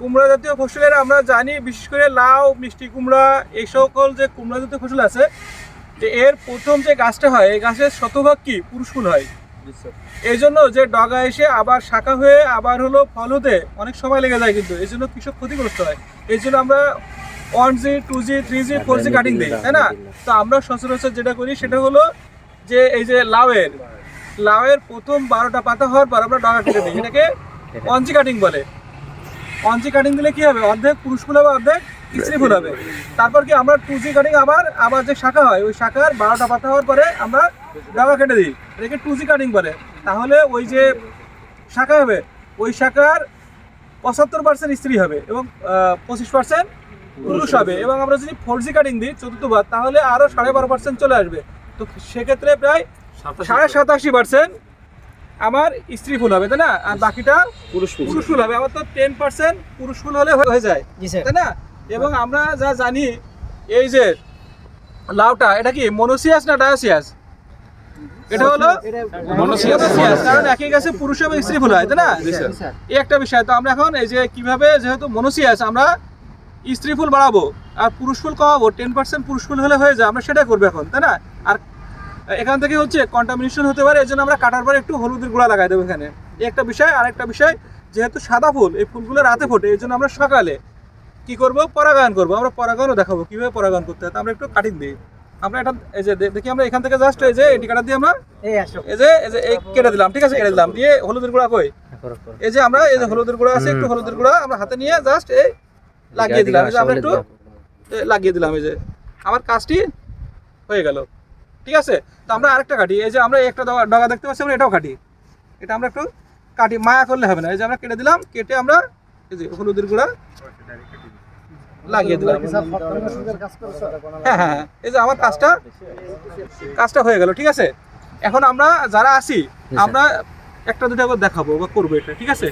কুমড়া জাতীয় ফসলের আমরা জানি বিশেষ করে লাউ মিষ্টি কুমড়া এই সকল যে কুমড়া জাতীয় ফসল আছে যে এর প্রথম যে গাছটা হয় এই গাছের শতভাগ কি? পুরুষ ফুল হয়। এই জন্য যে ডগা এসে আবার শাখা হয়ে আবার হলো ফল হতে অনেক সময় লেগে যায় কিন্তু এই জন্য কৃষক ক্ষতিগ্রস্ত হয়। এই জন্য আমরা one G two G three G four G cutting দিই তাই না? তো আমরা সচরাচর যেটা করি সেটা হলো যে এই যে লাউয়ের লাউয়ের প্রথম বারোটা পাতা হওয়ার পর আমরা ডগা কেটে দিই এটাকে ওয়ান জি কাটিং বলে। ওয়ান জি কাটিং দিলে কি হবে? অর্ধেক পুরুষ ফুল হবে অর্ধেক স্ত্রী ফুল হবে। তারপর কি আমরা টু জি কাটিং আবার আবার যে শাখা হয় ওই শাখার বারোটা পাতা হওয়ার পরে আমরা ডগা কেটে দিই। এটাকে টু জি কাটিং বলে। তাহলে ওই যে শাখা হবে ওই শাখার পঁচাত্তর পার্সেন্ট স্ত্রী হবে এবং পঁচিশ পার্সেন্ট পুরুষ হবে। এবং আমরা যদি ফোর জি কাটিং দিই চতুর্থবার তাহলে আরও সাড়ে বারো পার্সেন্ট চলে আসবে। তো সেক্ষেত্রে প্রায় সাড়ে সাতাশি পার্সেন্ট আমার স্ত্রী ফুল হবে তাই না? আর বাকিটা পুরুষ ফুল। পুরুষ ফুল হবে। আমার তো টেন পার্সেন্ট পুরুষ ফুল হলে হয়ে- হয়ে যায় তাই না? এবং আমরা যা জানি এই যে লাউটা এটা কি মনোসিয়াস না ডায়োসিয়াস? এটা হলো মনোসিয়াস। কারণ একই গাছে পুরুষ এবং স্ত্রী ফুল হয় তাই না? এই একটা বিষয় তো আমরা এখন এই যে কীভাবে যেহেতু মনোসিয়াস আমরা স্ত্রী ফুল বাড়াবো আর পুরুষ ফুল কমাবো টেন পার্সেন্ট পুরুষ ফুল হলে হয়ে যায় আমরা সেটা করব এখন তাই না? আর এখান থেকে হচ্ছে কন্টামিনেশন হতে পারে এই জন্য আমরা কাটার পরে একটু হলুদের গুঁড়া লাগাই দেবো এখানে। একটা বিষয় আর একটা বিষয় যেহেতু সাদা ফুল এই ফুলগুলো রাতে ফোটে এই জন্য আমরা সকালে কি করব? পরাগায়ন করব। আমরা পরাগায়নও দেখাবো কীভাবে পরাগায়ন করতে হয়। তো আমরা একটু কাটিং দিই। আমরা এটা এই যে দেখি আমরা এখান থেকে জাস্ট এই যে এটি কাটা দিয়ে আমরা এই যে এই যে এই কেটে দিলাম ঠিক আছে? কেটে দিলাম। দিয়ে হলুদের গুঁড়া কই? এই যে আমরা এই যে হলুদের গুঁড়া আছে একটু হলুদের গুঁড়া আমরা হাতে নিয়ে জাস্ট এই লাগিয়ে দিলাম। এই যে আমরা একটু লাগিয়ে দিলাম এই যে। আমার কাজটি হয়ে গেল। ঠিক আছে? তো আমরা আরেকটা কাটি। এই যে আমরা একটা ডগা- দেখতে পাচ্ছি আমরা এটাও কাটি। এটা আমরা একটু কাটি। মায়া করলে হবে না। এই যে আমরা কেটে দিলাম কেটে আমরা এই যে হলুদের গুঁড়া লাগিয়ে দিলাম। হ্যাঁ হ্যাঁ হ্যাঁ। এই যে আমার কাজটা কাজটা হয়ে গেল ঠিক আছে? এখন আমরা যারা আছি আমরা একটা দুটা করে দেখাবো বা করব এটা ঠিক আছে?